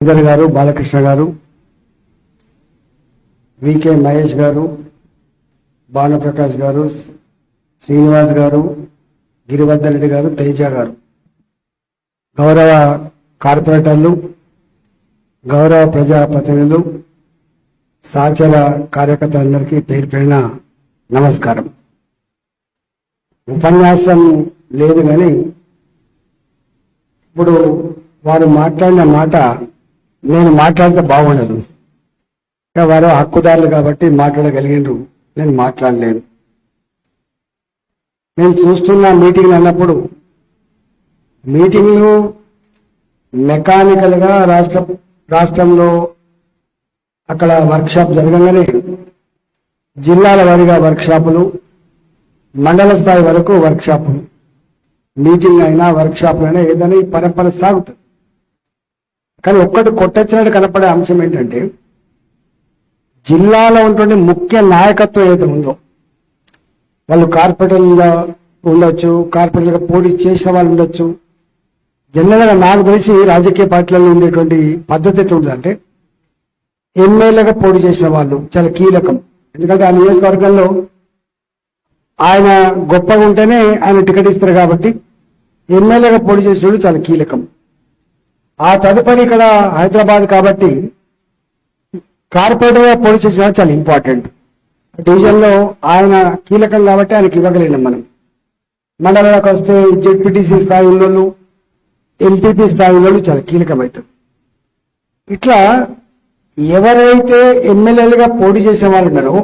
సుందర్ గారు బాలకృష్ణ గారు వికే మహేష్ గారు భానుప్రకాష్ గారు శ్రీనివాస్ గారు గిరివర్ధన్ రెడ్డి గారు తేజ గారు. గౌరవ కార్పొరేటర్లు గౌరవ ప్రజాప్రతినిధులు సహచర కార్యకర్తలందరికీ పేరు పేరున నమస్కారం. ఉపన్యాసం లేదు కానీ ఇప్పుడు వారు మాట్లాడిన మాట నేను మాట్లాడితే బాగుండదు. ఇంకా వారు హక్కుదారులు కాబట్టి మాట్లాడగలిగినారు. నేను మాట్లాడలేను. నేను చూస్తున్న మీటింగ్లు అన్నప్పుడు మీటింగ్లు మెకానికల్గా రాష్ట్ర రాష్ట్రంలో అక్కడ వర్క్షాప్ జరగంగానే జిల్లాల వారీగా వర్క్షాపులు మండల స్థాయి వరకు వర్క్షాపులు మీటింగ్ అయినా వర్క్షాపులు అయినా ఏదైనా ఈ పరంపర సాగుతుంది. కానీ ఒక్కటి కొట్టొచ్చినట్టు కనపడే అంశం ఏంటంటే జిల్లాలో ఉన్నటువంటి ముఖ్య నాయకత్వం ఏదైతే ఉందో వాళ్ళు కార్పొరేటర్లుగా ఉండొచ్చు కార్పొరేటర్గా పోటీ చేసిన వాళ్ళు ఉండొచ్చు. జనరల్గా నాకు తెలిసి రాజకీయ పార్టీలలో ఉండేటువంటి పద్ధతి ఎట్లా ఉంటుందంటే ఎమ్మెల్యేగా పోటీ చేసిన వాళ్ళు చాలా కీలకం. ఎందుకంటే ఆ నియోజకవర్గంలో ఆయన గొప్పగా ఉంటేనే ఆయన టికెట్ ఇస్తారు కాబట్టి ఎమ్మెల్యేగా పోటీ చేసేవాడు చాలా కీలకం. ఆ తదుపరి ఇక్కడ హైదరాబాద్ కాబట్టి కార్పొరేటర్గా పోటీ చేసిన చాలా ఇంపార్టెంట్ డివిజన్లో ఆయన కీలకం కాబట్టి ఆయనకి ఇవ్వగలిగినాం మనం. మండలాలకు వస్తే జెడ్పీటీసీ స్థాయి ఉన్నోళ్ళు ఎంపీపీ స్థాయి చాలా కీలకమవుతారు ఇట్లా ఎవరైతే ఎమ్మెల్యేలుగా పోటీ చేసే వాళ్ళు ఉన్నారో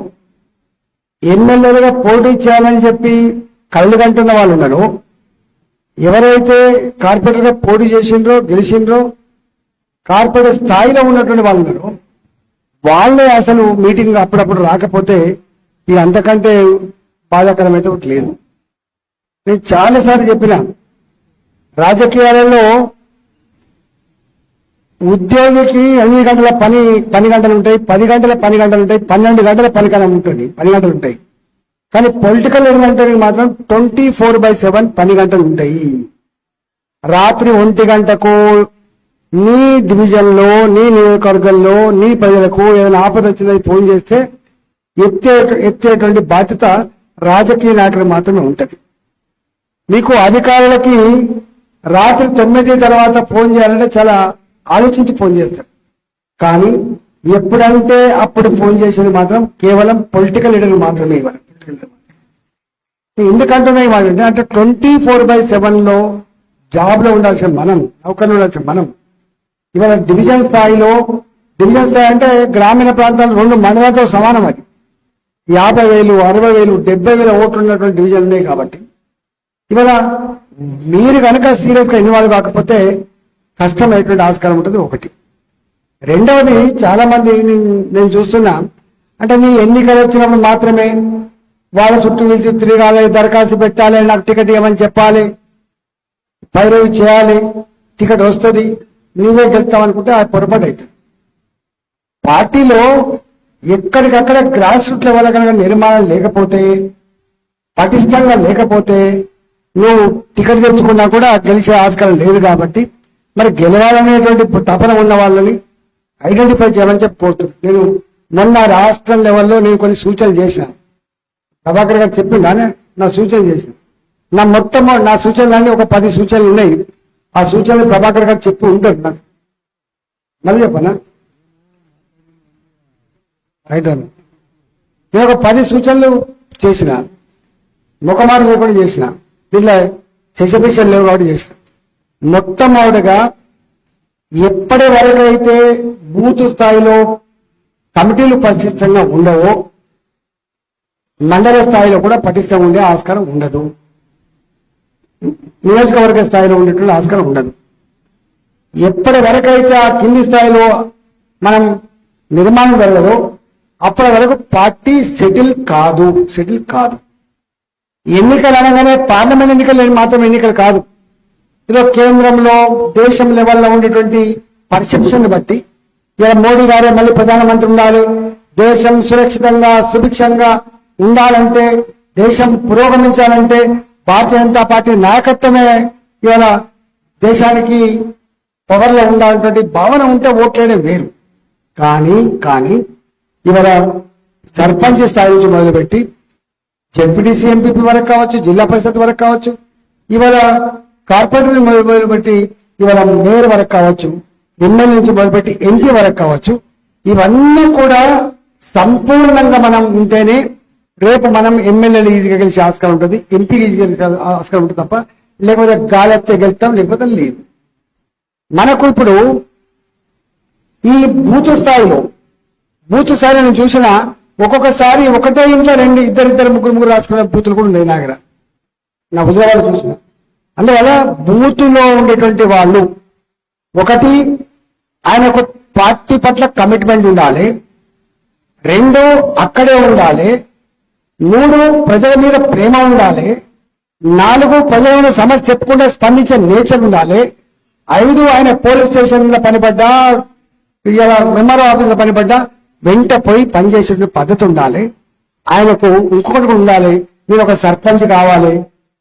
ఎమ్మెల్యేలుగా పోటీ చేయాలని చెప్పి కళ్ళు కంటున్న వాళ్ళు ఉన్నారు ఎవరైతే కార్పొరేటర్గా పోటీ చేసిండ్రో గెలిచిండ్రో కార్పొరేట్ స్థాయిలో ఉన్నటువంటి వాళ్ళు ఉన్నారు వాళ్ళే అసలు మీటింగ్ అప్పుడప్పుడు రాకపోతే ఇది అంతకంటే బాధాకరమైతే ఒకటి లేదు. నేను చాలాసార్లు చెప్పిన రాజకీయాలలో ఉద్యోగికి ఎనిమిది గంటల పని పని గంటలు ఉంటాయి పది గంటల పని గంటలు ఉంటాయి పన్నెండు గంటల పని కాలం ఉంటుంది పని గంటలు ఉంటాయి. కానీ పొలిటికల్ అంటే మాత్రం ట్వంటీ ఫోర్ బై సెవెన్ పని గంటలు ఉంటాయి. రాత్రి ఒంటి గంటకు నీ డివిజన్లో నీ నియోజకవర్గంలో నీ ప్రజలకు ఏదైనా ఆపద వచ్చిందని ఫోన్ చేస్తే ఎత్తే ఎత్తేటువంటి బాధ్యత రాజకీయ నాయకులకు మాత్రమే ఉంటుంది. మీకు అధికారులకి రాత్రి తొమ్మిది తర్వాత ఫోన్ చేయాలంటే చాలా ఆలోచించి ఫోన్ చేస్తారు. కానీ ఎప్పుడంటే అప్పుడు ఫోన్ చేసేది మాత్రం కేవలం పొలిటికల్ లీడర్లు మాత్రమే ఇవ్వాలి ఎందుకంటున్నాయి వాళ్ళు అంటే ట్వంటీ ఫోర్ బై సెవెన్లో జాబ్లో ఉండాల్సిన మనం నౌకర్లు ఉండాల్సిన మనం. ఇవాళ డివిజన్ స్థాయిలో డివిజన్ స్థాయి అంటే గ్రామీణ ప్రాంతాలు రెండు మండలాలతో సమానం అది. యాభై వేలు అరవై వేలు డెబ్బై వేల ఓట్లు ఉన్నటువంటి డివిజన్ ఉన్నాయి కాబట్టి. ఇవాళ మీరు కనుక సీరియస్గా ఇన్వాల్వ్ కాకపోతే కష్టమైనటువంటి ఆస్కారం ఉంటుంది ఒకటి. రెండవది చాలా మంది నేను- నేను చూస్తున్నా అంటే నీ ఎన్నికలు వచ్చినప్పుడు మాత్రమే వాళ్ళ చుట్టూ పిలిచి తిరగాలి దరఖాస్తు పెట్టాలి నాకు టికెట్ ఇవ్వమని చెప్పాలి. పైరవి చేయాలి టికెట్ వస్తుంది నీవే గెలుస్తావు అనుకుంటే పొరపాటు అవుతుంది. పార్టీలో ఎక్కడికక్కడ గ్రాస్ రూట్ లెవెల్ కనుక నిర్మాణం లేకపోతే పటిష్టంగా లేకపోతే నువ్వు టికెట్ తెచ్చుకున్నా కూడా గెలిచే ఆస్కారం లేదు కాబట్టి మరి గెలవాలనేటువంటి తపన ఉన్న వాళ్ళని ఐడెంటిఫై చేయమని చెప్పి కోరుతున్నాను. నేను మొన్న రాష్ట్రం లెవెల్లో నేను కొన్ని సూచనలు చేశాను. ప్రభాకర్ గారు చెప్పిండానే నా సూచన చేసిన నా మొత్తం నా సూచనలన్నీ ఒక పది సూచనలు ఉన్నాయి. ఆ సూచనలు ప్రభాకర్ గారు చెప్పి ఉంటాడు నాకు. మళ్ళీ చెప్పనా? రైట్ అన్న నేను ఒక పది సూచనలు చేసిన. ముఖమారు లేకుండా చేసిన. దీంట్లో శశభిషం లేవు కాబట్టి చేసిన. మొట్టమొదటిగా ఎప్పటి వరకు అయితే బూత్ స్థాయిలో కమిటీలు పటిష్టంగా ఉండవో మండల స్థాయిలో కూడా పటిష్టం ఉండే ఆస్కారం ఉండదు. నియోజకవర్గ స్థాయిలో ఉండేటువంటి ఆస్కారం ఉండదు. ఎప్పటి వరకైతే ఆ కింది స్థాయిలో మనం నిర్మాణం జరగదో అప్పటి వరకు పార్టీ సెటిల్ కాదు. సెటిల్ కాదు. ఎన్నికలు అనగానే పార్లమెంట్ ఎన్నికలు మాత్రం ఎన్నికలు కాదు. ఇలా కేంద్రంలో దేశం లెవెల్లో ఉండేటువంటి పర్సెప్షన్ బట్టి ఇలా మోడీ గారే మళ్ళీ ప్రధానమంత్రి ఉండాలి. దేశం సురక్షితంగా సుభిక్షంగా ఉండాలంటే దేశం పురోగమించాలంటే భారతీయ జనతా పార్టీ నాయకత్వమే ఇవాళ దేశానికి పవర్లో ఉండాలన్నటువంటి భావన ఉంటే ఓట్లేయడం వేరు. కానీ కానీ ఇవాళ సర్పంచ్ స్థాయి నుంచి మొదలుపెట్టి జడ్పీటీసీ ఎంపీపీ వరకు కావచ్చు జిల్లా పరిషత్ వరకు కావచ్చు ఇవాళ కార్పొరేటర్ మొదలుపెట్టి ఇవాళ మేయర్ వరకు కావచ్చు ఎమ్మెల్యే నుంచి మొదలుపెట్టి ఎంపీ వరకు కావచ్చు ఇవన్నీ కూడా సంపూర్ణంగా మనం ఉంటేనే రేపు మనం ఎమ్మెల్యేలు ఈజీగా గెలిచే ఆస్కారం ఉంటుంది ఎంపీ ఈజీగా గెలిచే ఆస్కారం ఉంటుంది తప్ప లేకపోతే గాలెత్తే గెలుస్తాం లేకపోతే లేదు. మనకు ఇప్పుడు ఈ బూత్ స్థాయిలో బూత్ స్థాయిలో నేను చూసిన ఒక్కొక్కసారి ఒకటే ఇంట్లో రెండు ఇద్దరు ఇద్దరు ముగ్గురు ముగ్గురు రాసుకునే బూతులు కూడా ఉన్నాయి నాగర నా హుజరాబాద్ చూసిన. అందువల్ల బూతులో ఉండేటువంటి వాళ్ళు ఒకటి ఆయన ఒక పార్టీ పట్ల కమిట్మెంట్ ఉండాలి. రెండు అక్కడే ఉండాలి. మూడు ప్రజల మీద ప్రేమ ఉండాలి నాలుగు ప్రజల మీద సమస్య చెప్పకుండా స్పందించే నేచర్ ఉండాలి ఐదు ఆయన పోలీస్ స్టేషన్లో పనిపడ్డా ఇలా ఎంఆర్ఓ ఆఫీస్లో పనిపడ్డా వెంట పోయి పనిచేసే పద్ధతి ఉండాలి. ఆయనకు ఇంకొకటి ఉండాలి మీరు ఒక సర్పంచ్ కావాలి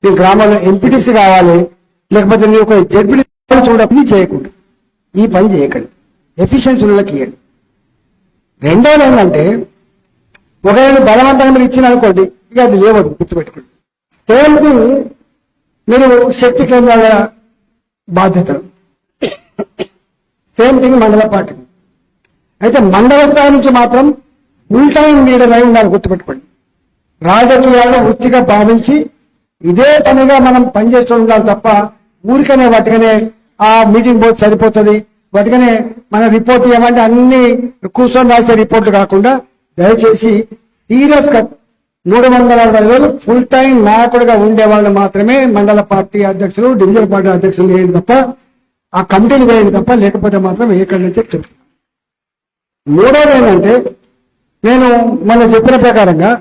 మీ గ్రామంలో ఎంపీటీసీ కావాలి లేకపోతే మీరు ఒక జడ్పీ చూడకుండా చేయకుండా ఈ పని చేయకండి. ఎఫిషియన్సీ వాళ్ళకి ఇవ్వండి. రెండోది ఏంటంటే ఒకవేళ బలవంతంగా మీరు ఇచ్చిన అనుకోండి ఇక అది లేవదు గుర్తుపెట్టుకోండి. సేమ్ మీరు శక్తి కేంద్రాల బాధ్యతలు. సేమ్ థింగ్ మండల పార్టీ. అయితే మండల స్థాయి నుంచి మాత్రం ఫుల్ టైం లీడర్ అయి ఉండాలి గుర్తుపెట్టుకోండి. రాజకీయాలను వృత్తిగా భావించి ఇదే పనిగా మనం పనిచేస్తూ ఉండాలి తప్ప ఊరికనే వాటికనే ఆ మీటింగ్ పోతే సరిపోతుంది వాటికనే మన రిపోర్ట్ ఏమంటే అన్ని కూర్చొని రాసే రిపోర్ట్లు కాకుండా దయచేసి సీరియస్గా మూడు వందల అరవై రోజులు ఫుల్ టైం నాయకుడిగా ఉండే వాళ్ళు మాత్రమే మండల పార్టీ అధ్యక్షులు డివిజన్ పార్టీ అధ్యక్షులు వేయండి తప్ప ఆ కమిటీలు వేయండి తప్ప లేకపోతే మాత్రం ఏకడి నుంచి చెప్తున్నాను మూడోది ఏంటంటే నేను మొన్న చెప్పిన ప్రకారంగా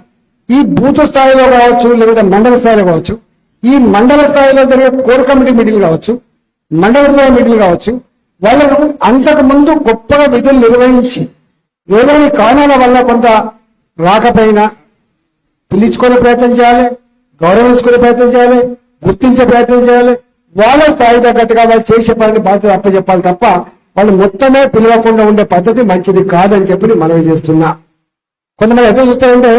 ఈ బూత్ స్థాయిలో కావచ్చు లేదా మండల స్థాయిలో కావచ్చు ఈ మండల స్థాయిలో జరిగే కోర్ కమిటీ మీటింగ్ కావచ్చు మండల స్థాయి మీటింగ్ కావచ్చు వాళ్ళను అంతకు ముందు గొప్పగా విధులు నిర్వహించి ఏదైనా కారణాల వల్ల కొంత రాకపోయినా పిలుచుకునే ప్రయత్నం చేయాలి గౌరవించుకునే ప్రయత్నం చేయాలి గుర్తించే ప్రయత్నం చేయాలి. వాళ్ళ స్థాయి తగ్గట్టుగా వాళ్ళు చేసే పనిని బాధ్యత అప్పచెప్పాలి తప్ప వాళ్ళు మొత్తమే పిలవకుండా ఉండే పద్ధతి మంచిది కాదని చెప్పి మనవి చేస్తున్నా. కొంతమంది ఎట్లా చూస్తారంటే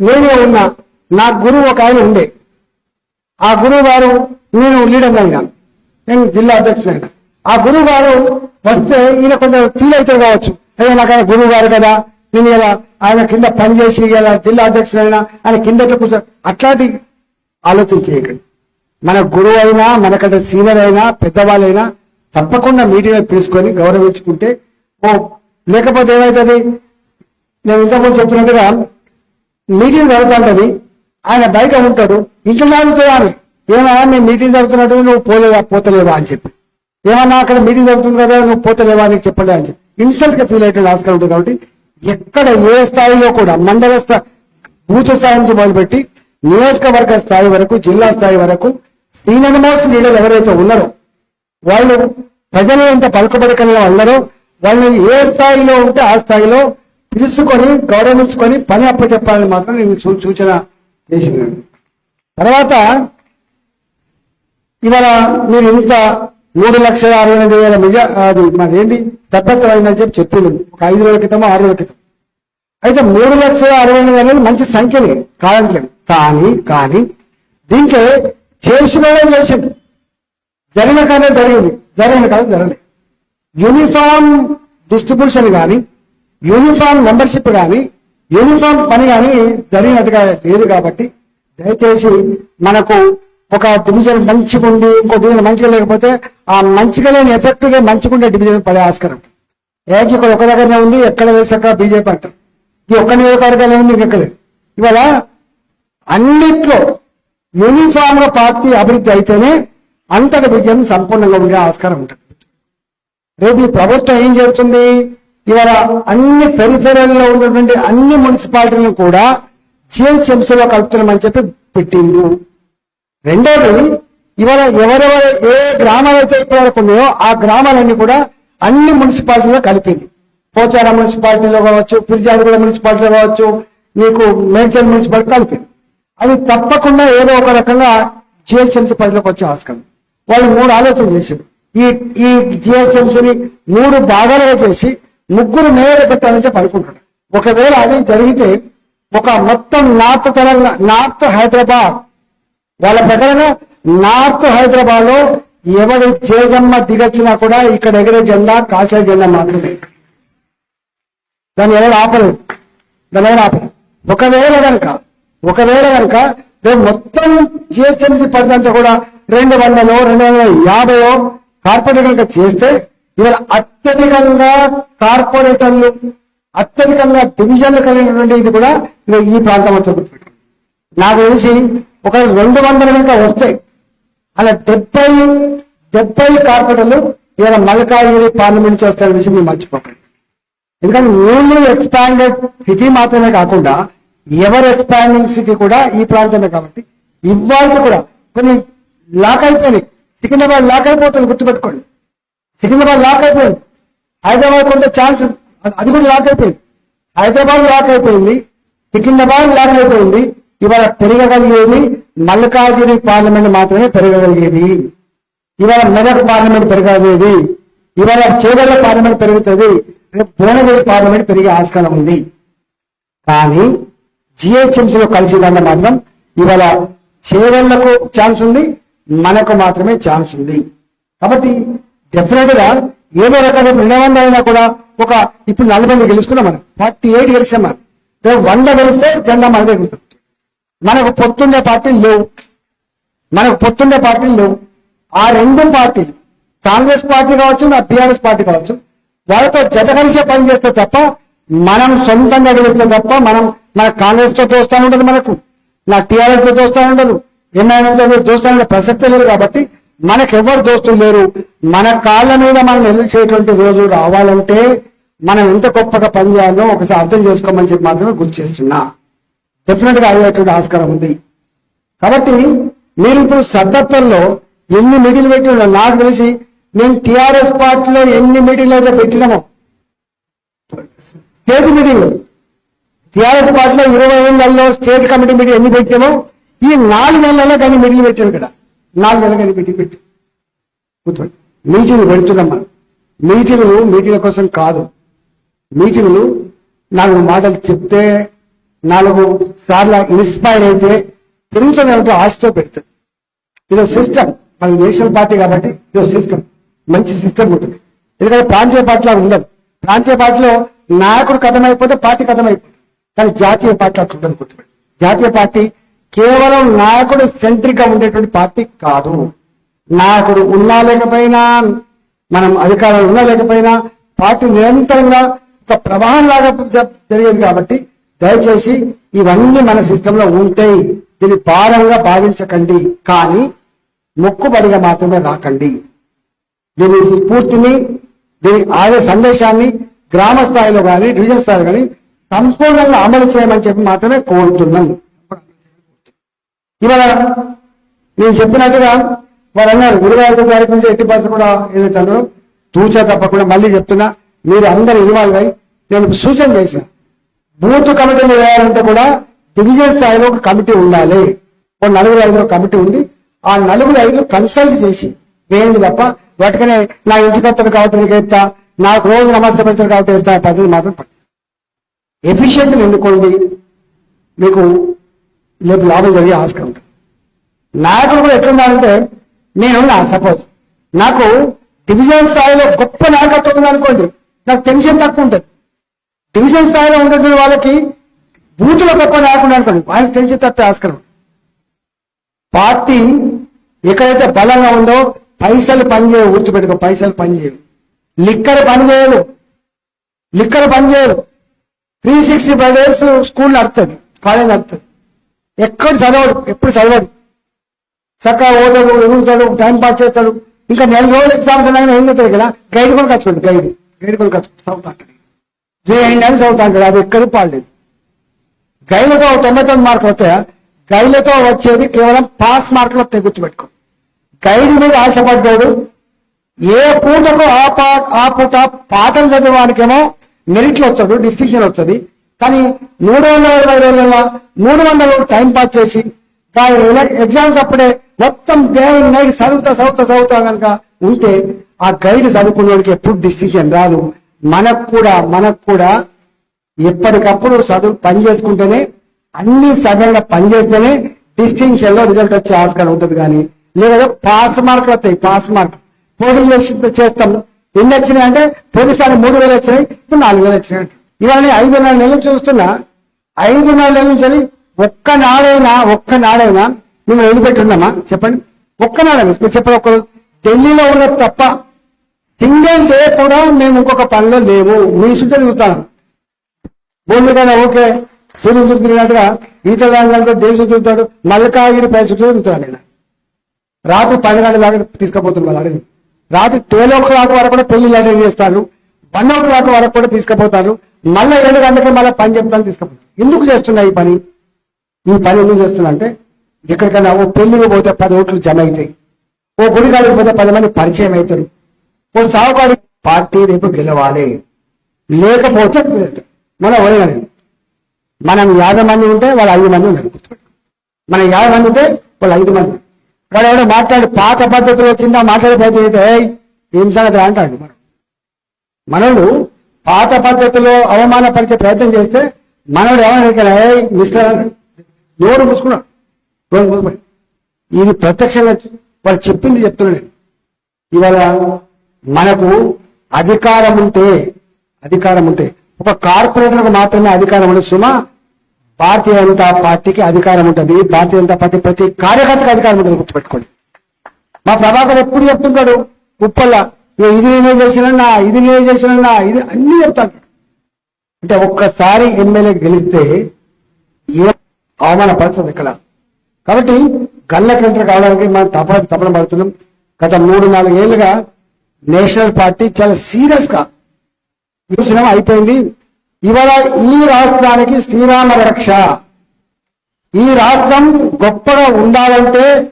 నేను ఉన్నా నా గురువు ఒక ఆయన ఉండే. ఆ గురువు గారు నేను లీడర్ అయినాను నేను జిల్లా అధ్యక్షుడు అయినా ఆ గురువు గారు వస్తే ఈయన కొంచెం ఫీల్ అవుతారు కావచ్చు. నాకు ఆయన గురువు గారు కదా. నేను ఇలా ఆయన కింద పనిచేసి ఇలా జిల్లా అధ్యక్షులైనా ఆయన కింద కూర్చో అట్లాంటి ఆలోచన చేయకండి. మన గురువు అయినా మనకంటే సీనియర్ అయినా పెద్దవాళ్ళైనా తప్పకుండా మీటింగ్ తీసుకొని గౌరవించుకుంటే ఓ లేకపోతే ఏమవుతుంది నేను ఇంతకుముందు చెప్పినట్టుగా మీటింగ్ జరుగుతుంటది. ఆయన బయట ఉంటాడు. ఇంట్లో జరుగుతుంది ఏమన్నా నేను మీటింగ్ జరుగుతున్నట్టు నువ్వు పోలేదా? పోతలేవా అని చెప్పి. ఏమన్నా అక్కడ మీటింగ్ జరుగుతుంది కదా నువ్వు పోతలేవా అని చెప్పండి అని చెప్పి. ఇన్సల్ట్గా ఫీల్ అయ్యేటువంటి ఆస్కారం ఉంటుంది కాబట్టి ఎక్కడ ఏ స్థాయిలో కూడా మండల స్థాయి బూత్ స్థాయి నుంచి మొదలుపెట్టి నియోజకవర్గ స్థాయి వరకు జిల్లా స్థాయి వరకు సీనియర్ మోస్ట్ లీడర్ ఎవరైతే ఉన్నారో వాళ్ళు ప్రజలు ఎంత పలుకబడకంలో ఉన్నారో వాళ్ళు ఏ స్థాయిలో ఉంటే ఆ స్థాయిలో పిలుచుకొని గౌరవించుకొని పని అప్పచెప్పాలని మాత్రం నేను సూచన చేసినాను తర్వాత ఇవాళ మీరు ఇంత మూడు లక్షల అరవై ఎనిమిది వేల మెజా అది మరేంటి తప్పత్వం అయిందని చెప్పి చెప్పింది ఒక ఐదు రోజుల క్రితం ఆరు రోజుల క్రితం. అయితే మూడు లక్షల అరవై ఎనిమిది అనేది మంచి సంఖ్యనే కాదంటలేదు కానీ కానీ దీంట్లో చేసిన వాళ్ళు చేసిండు. జరిగిన కానీ జరిగింది. జరిగిన కాదు జరగలేదు యూనిఫామ్ డిస్ట్రిబ్యూషన్ కానీ యూనిఫామ్ మెంబర్షిప్ కానీ యూనిఫామ్ పని కానీ జరిగినట్టుగా లేదు కాబట్టి దయచేసి మనకు ఒక డివిజన్ మంచిగా ఉండి ఇంకో డివిజన్ మంచిగా లేకపోతే ఆ మంచిగా లేని ఎఫెక్ట్గా మంచిగుండే డివిజన్ పడే ఆస్కారం. ఏకి ఇక్కడ ఒక దగ్గరనే ఉంది ఎక్కడ వేసాక బీజేపీ అంటారు. ఈ ఒక్క నియోజకవర్గాలే ఉంది ఇంకెక్కడ ఇవాళ అన్నిట్లో యూనిఫామ్గా పార్టీ అభివృద్ధి అయితేనే అంతటి విజయం సంపూర్ణంగా ఉండే ఆస్కారం ఉంటుంది. రేపు ఈ ప్రభుత్వం ఏం చేస్తుంది? ఇవాళ అన్ని పెరిఫెరల్లో ఉన్నటువంటి అన్ని మున్సిపాలిటీలను కూడా జిహెచ్ఎంసీలో కలుపుతున్నామని చెప్పి పెట్టిండు. రెండోది ఇవాళ ఎవరెవరు ఏ గ్రామాలు అయితే ఇప్పటి వరకు ఉన్నాయో ఆ గ్రామాలన్నీ కూడా అన్ని మున్సిపాలిటీలో కలిపింది. పోచారం మున్సిపాలిటీలో కావచ్చు ఫిర్జాదిగూడ మున్సిపాలిటీలో కావచ్చు నీకు మేడ్చల్ మున్సిపాలిటీ కలిపింది. అది తప్పకుండా ఏదో ఒక రకంగా జిహెచ్ఎంసీ పరిధిలోకి వచ్చే ఆస్కారం. వాళ్ళు మూడు ఆలోచన చేశారు. ఈ ఈ జిహెచ్ఎంసీని మూడు భాగాలుగా చేసి ముగ్గురు మేయర్ పెట్టాలని పడుకుంటాడు ఒకవేళ అది జరిగితే ఒక మొత్తం నార్త్ తెలంగాణ నార్త్ హైదరాబాద్ వాళ్ళ ప్రకారంగా నార్త్ హైదరాబాద్లో ఎవరు చేజమ్మ దిగొచ్చినా కూడా ఇక్కడ ఎగిరే జెండా కాషాయ జెండా మాత్రమే. దాన్ని ఎవరు ఆపరు? దాన్ని ఎవరు ఆపరు? ఒకవేళ కనుక ఒకవేళ కనుక రేపు మొత్తం జిహెచ్ఎంసీ పరిధి కూడా రెండు వందలో రెండు వందల యాభైలో కార్పొరేట్ కనుక చేస్తే ఇవాళ అత్యధికంగా కార్పొరేటర్లు అత్యధికంగా డివిజన్లు కలిగినటువంటి ఇది కూడా ఈ ప్రాంతం వచ్చి నాకు తెలిసి ఒక రెండు వందల కనుక వస్తాయి. అలా డెబ్బై డెబ్బై కార్పొరేటర్లు ఇవాళ మల్కాజ్గిరి పార్లమెంట్ నుంచి వస్తున్న విషయం మీరు మర్చిపోకండి. ఎందుకంటే ఓన్లీ ఎక్స్పాండెడ్ సిటీ మాత్రమే కాకుండా ఎవర్ ఎక్స్పాండింగ్ సిటీ కూడా ఈ ప్రాంతమే కాబట్టి ఇవాళ కూడా కొన్ని లాక్ అయిపోయినాయి. సికింద్రాబాద్ లాక్ అయిపోతుంది గుర్తుపెట్టుకోండి. సికింద్రాబాద్ లాక్ అయిపోయింది. హైదరాబాద్ కొంత ఛాన్స్ అది కూడా లాక్ అయిపోయింది. హైదరాబాద్ లాక్ అయిపోయింది. సికింద్రాబాద్ లాక్ అయిపోయింది. ఇవాళ పెరగగలిగేది మల్లికార్జున పార్లమెంట్ మాత్రమే పెరగగలిగేది. ఇవాళ మెదక్ పార్లమెంట్ పెరగలేదు ఇవాళ చేదల పార్లమెంట్ పెరుగుతుంది. రేపు భువనగిరి పార్లమెంట్ పెరిగే ఆస్కారం ఉంది. కానీ జిహెచ్ఎంసీలో కలిసి దాన్ని మాత్రం ఇవాళ చేవెళ్ళకు ఛాన్స్ ఉంది మనకు మాత్రమే ఛాన్స్ ఉంది. కాబట్టి డెఫినెట్గా ఏదో రకంగా రెండు అయినా కూడా ఒక ఇప్పుడు నలభై గెలుచుకున్నాం మనం. ఫార్టీ ఎయిట్ గెలిచాం మనం. రేపు వంద గెలిస్తే జెండా మనమే గెలుస్తుంది మనకు పొత్తుండే పార్టీలు లేవు. మనకు పొత్తుండే పార్టీలు లేవు. ఆ రెండు పార్టీలు కాంగ్రెస్ పార్టీ కావచ్చు నా బీఆర్ఎస్ పార్టీ కావచ్చు వాళ్ళతో జత కలిసే పని చేస్తే తప్ప మనం సొంతంగా గెలిస్తే తప్ప మనం మన కాంగ్రెస్తో దోస్తాను ఉండదు మనకు నా టీఆర్ఎస్తో దోస్తాను ఉండదు ఎంఐఎం తో ఉండే ప్రసక్తే లేదు కాబట్టి మనకు ఎవరు దోస్తులు లేరు. మన కాళ్ళ మీద మనం నిలిచేటువంటి రోజు రావాలంటే మనం ఎంత గొప్పగా పనిచేయాలో ఒకసారి అర్థం చేసుకోమని చెప్పి మాత్రమే గుర్తు చేస్తున్నా. డెఫినెట్గా అయ్యేటువంటి ఆస్కారం ఉంది. కాబట్టి మీరు ఇప్పుడు సద్దత్తంలో ఎన్ని మీటింగ్లు పెట్టినా నాకు తెలిసి నేను టిఆర్ఎస్ పార్టీలో ఎన్ని మీటింగ్లు అయితే పెట్టినామో. స్టేట్ మీటింగ్ టిఆర్ఎస్ పార్టీలో ఇరవై ఏళ్ళలో స్టేట్ కమిటీ మీటింగ్ ఎన్ని పెట్టామో ఈ నాలుగు నెలల్లో కానీ మీటింగ్లు పెట్టాను ఇక్కడ. నాలుగు నెలలు కానీ మీటింగ్ పెట్టి కూర్చోండి. మీటింగ్లు పెడుతున్నాం మనం. మీటింగ్లు మీటింగ్ల కోసం కాదు. మీటింగ్లు నాలుగు మాటలు చెప్తే నాలుగు సార్లు ఇన్స్పైర్ అయితే తిరుగుతుంది ఉంటే ఆశతో పెడుతుంది. ఇది సిస్టమ్ మన నేషనల్ పార్టీ కాబట్టి ఇది సిస్టమ్ మంచి సిస్టమ్ ఉంటుంది. ఎందుకంటే ప్రాంతీయ పార్టీలో ఉండదు. ప్రాంతీయ పార్టీలో నాయకుడు కథమైపోతే పార్టీ కథమైపోతుంది. కానీ జాతీయ పార్టీ అట్లా ఉండదు గుర్తుపెట్టి జాతీయ పార్టీ కేవలం నాయకుడు సెంట్రిక్గా ఉండేటువంటి పార్టీ కాదు. నాయకుడు ఉన్నా లేకపోయినా మనం అధికారాలు ఉన్నా లేకపోయినా పార్టీ నిరంతరంగా ఒక ప్రవాహం లాగా జరిగేది కాబట్టి దయచేసి ఇవన్నీ మన సిస్టంలో ఉంటాయి. దీన్ని భారంగా భావించకండి. కానీ మొక్కుబడిగా మాత్రమే రాకండి. దీని స్ఫూర్తిని దీని ఆడే సందేశాన్ని గ్రామ స్థాయిలో కానీ డివిజన్ స్థాయిలో కానీ సంపూర్ణంగా అమలు చేయమని చెప్పి మాత్రమే కోరుతున్నాం. ఇవాళ నేను చెప్పినట్టుగా వాళ్ళు అన్నారు ఇరవై ఐదో తారీఖు నుంచి ఎట్టి బస్సు కూడా ఏదైతే తూచా తప్పకుండా మళ్ళీ చెప్తున్నా. మీరు అందరు ఇన్వాల్వ్ అయి నేను సూచన చేశాను. బూత్ కమిటీలు వేయాలంటే కూడా డివిజన్ స్థాయిలో ఒక కమిటీ ఉండాలి. ఒక నలుగురు ఐదుగురు కమిటీ ఉంది ఆ నలుగురు ఐదుగురు కన్సల్ట్ చేసి వేయండి తప్ప వాటికనే నా ఇంటికి వస్తాను కాబట్టి నీకు ఎత్తా నాకు రోజు నమస్తే పెడతాను కాబట్టి వేస్తా పద్ధతి మాత్రం పట్టు ఎఫిషియెంట్ ఎన్నుకోండి. మీకు రేపు లాభం జరిగే ఆస్కారం ఉంటుంది. నాయకులు కూడా ఎట్లున్నారంటే నేనున్నా సపోజ్ నాకు డివిజన్ స్థాయిలో గొప్ప నాయకత్వం ఉంది అనుకోండి నాకు టెన్షన్ తక్కువ ఉంటుంది. డివిజన్ స్థాయిలో ఉన్నటువంటి వాళ్ళకి బూతులో గొప్ప లేకుండా అనుకోండి. ఆయన టెన్షన్ తప్పే ఆస్కారం. పార్టీ ఎక్కడైతే బలంగా ఉందో పైసలు పనిచేయవు గుర్తుపెట్టుకో పైసలు పనిచేయవు లిక్కర్ పనిచేయదు లిక్కర్ పనిచేయదు three sixty five days school నడుతుంది college నడుతుంది ఎక్కడ చదవడు ఎప్పుడు చదవడు. చక్కగా ఓదాడు ఎదుగుతాడు టైం పాస్ చేస్తాడు. ఇంకా నెల రోజులు ఎగ్జామ్స్ ఉన్నాయని ఏం చేస్తాడు ఇక్కడ? గైడ్ కూడా కచ్చుకోండి గైడ్. గైడ్ కూడా కచ్చుకోండి చదువుతా అంటాడు చేయండి అని అది ఎక్కడ పాడలేదు గైడ్లతో తొంభై తొమ్మిది మార్కులు వస్తాయా? గైడ్లతో వచ్చేది కేవలం పాస్ మార్కులు వస్తాయి గుర్తుపెట్టుకో. గైడ్ మీద ఆశపడ్డాడు. ఏ పూటకు ఆ పా ఆ పూట పాటలు చదివేవానికేమో మెరిట్లు వస్తాడు డిస్టింక్షన్ వస్తుంది కానీ మూడు వందల ఇరవై రోజుల మూడు వందలు టైం పాస్ చేసి ఎగ్జామ్స్ అప్పుడే మొత్తం డే నైట్ చదువుతా చదువుతా చదువుతా కనుక ఉంటే ఆ గైడ్ చదువుకున్నోడికి ఎప్పుడు డిస్టింక్షన్ రాదు. మనకు కూడా మనకు కూడా ఎప్పటికప్పుడు చదువు పని చేసుకుంటేనే అన్ని సవ్యంగా పని చేస్తేనే డిస్టింక్షన్లో రిజల్ట్ వచ్చే ఆస్కారం ఉంటుంది కానీ లేదా పాస్ మార్కులు వస్తాయి పాస్ మార్క్ పోటీ చేసి చేస్తాం. ఎన్ని వచ్చినాయి అంటే పోలీసారి మూడు వేలు వచ్చినాయి ఇప్పుడు నాలుగు వేలు వచ్చినాయి ఇవన్నీ ఐదున్నర నెలలు చూస్తున్నా ఐదున్నర నెలల నుంచి ఒక్క నాడైనా ఒక్క నాడైనా మిమ్మల్ని వదిలిపెట్టున్నామా చెప్పండి. ఒక్క నాడైనా చెప్పండి ఒక్కరు ఢిల్లీలో ఉన్నది తప్ప సింగిల్ డే కూడా మేము ఇంకొక పనిలో లేవు. మీ చుట్టూ తిరుగుతాను భూమి కదా ఓకే. సూర్యుడు చుట్టూ తిరిగినట్టుగా ఈత లాగా దేశం తిరుగుతాడు. మల్లకాగిరి పై చుట్టూ తిరుగుతాడు నేను రాత్రి పది గంటల దాకా తీసుకుపోతున్నారు అడవి రాత్రి ట్వెల్వ్ ఓ క్లాక్ వరకు కూడా పెళ్ళి అటెండ్ చేస్తారు? వన్ ఓ క్లాక్ వరకు కూడా తీసుకుపోతారు. మళ్ళీ రెండు గంటలకి మళ్ళీ పని చెప్తాను తీసుకుపోతారు. ఎందుకు చేస్తున్నా ఈ పని? ఈ పని ఎందుకు చేస్తున్నా అంటే ఎక్కడికైనా ఓ పెళ్ళికి పోతే పది ఓట్లు జమ అవుతాయి. ఓ గుడి కాడికి పోతే పది మంది పరిచయం అవుతారు. ఓ సాగుకాడి పార్టీ రేపు గెలవాలి. లేకపోతే మన ఓడగానే మనం యాభై మంది ఉంటే వాళ్ళు ఐదు మంది ఉన్నారు మనం యాభై మంది ఉంటే వాళ్ళు ఐదు మంది వాడు ఎవడో మాట్లాడి పాత పద్ధతిలో వచ్చిందా మాట్లాడే ప్రయత్నం అయితే ఏం సంగతి అంటాడు మనం మనోడు పాత పద్ధతిలో అవమానపరిచే ప్రయత్నం చేస్తే మనోడు ఏమన్నా మిస్టర్ నోరు మూసుకున్నాడు. ఇది ప్రత్యక్షంగా వాళ్ళు చెప్పింది చెప్తున్నాడు. ఇవాళ మనకు అధికారం ఉంటే అధికారం ఉంటే ఒక కార్పొరేటర్కు మాత్రమే అధికారం ఉండే సుమ భారతీయ జనతా పార్టీకి అధికారం ఉంటుంది భారతీయ జనతా పార్టీ ప్రతి కార్యకర్తకు అధికారం ఉంటుంది గుర్తుపెట్టుకోండి. మా ప్రభాకర్ ఎప్పుడు చెప్తుంటాడు ఉప్పల్లా ఇది నేనే చేసినన్నా ఇది నేనే చేసినన్నా ఇది అన్ని చెప్తాడు. అంటే ఒక్కసారి ఎమ్మెల్యే గెలిస్తే ఏ అవమానపడుతుంది ఇక్కడ కాబట్టి గల్ల కంటర్ కావడానికి మనం తప తపన పడుతున్నాం. గత మూడు నాలుగేళ్ళుగా నేషనల్ పార్టీ చాలా సీరియస్గా. ఈ అయిపోయింది. ఇవాళ ఈ రాష్ట్రానికి శ్రీరామ రక్ష ఈ రాష్ట్రం గొప్పగా ఉండాలంటే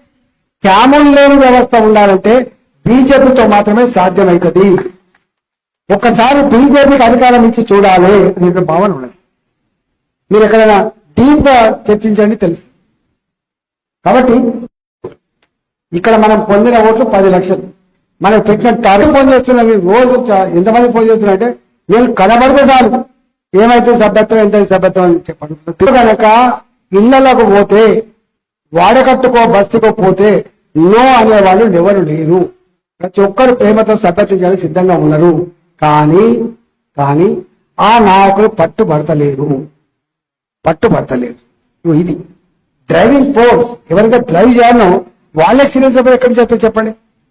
క్యాముల్ లేని వ్యవస్థ ఉండాలంటే బీజేపీతో మాత్రమే సాధ్యమవుతుంది ఒక్కసారి బీజేపీకి అధికారం ఇచ్చి చూడాలి అనే భావన ఉన్నది. మీరు ఎక్కడైనా డీప్గా చర్చించండి తెలుసు. కాబట్టి ఇక్కడ మనం పొందిన ఓట్లు పది లక్షలు. మనకు పెట్టిన టార్గెట్ ఫోన్ చేస్తున్నాం రోజు ఎంతమంది ఫోన్ చేస్తున్నా అంటే నేను కనబడితే చాలు. ఏమైతే సభ్యత్వం ఎంత సభ్యత్వం అని చెప్పండి. కనుక ఇళ్ళలోకి పోతే వాడకట్టుకో బస్తుకో పోతే నో అనేవాళ్ళు ఎవరు లేరు. ప్రతి ఒక్కరు ప్రేమతో సభ్యత్వం చేయడానికి సిద్ధంగా ఉన్నారు. కానీ కానీ ఆ నాయకులు పట్టుబడతలేరు. పట్టుబడతలేరు. ఇది డ్రైవింగ్ ఫోర్స్. ఎవరైతే డ్రైవ్ చేయాలో వాళ్ళే సీరియస్ ఎక్కడి నుంచి వస్తే చెప్పండి?